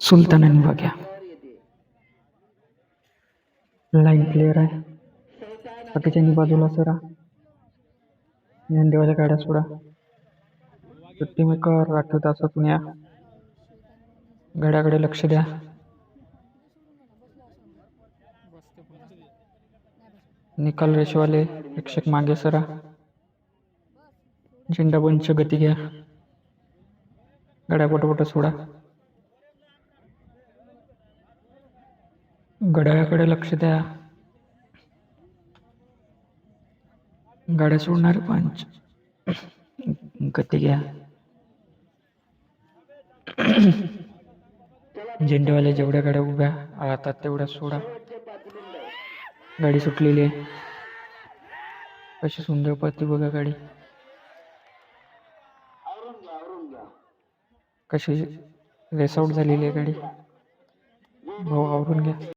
सुलतानाने बघ्या. Line clear आहे. बाकीच्यांनी बाजूला सरा. देवाच्या गाड्या सोडा. सुट्टी मेकर राखीव तासातून या. गाड्याकडे लक्ष द्या. निकाल रेषेवाले शिक्षक मागे सरा. झेंडा बंच गती घ्या. गाड्या पटपट सोडा. घड्याळाकडे लक्ष द्या. गाड्या सोडणारे पंच. गती घ्या. झेंडेवाल्या जेवढ्या गाड्या उभ्या राहतात तेवढ्या सोडा. गाडी सुटलेली आहे. कशी सुंदर पळते बघा गाडी. कशी रेस आउट झालेली आहे गाडी. भाऊ आवरून घ्या.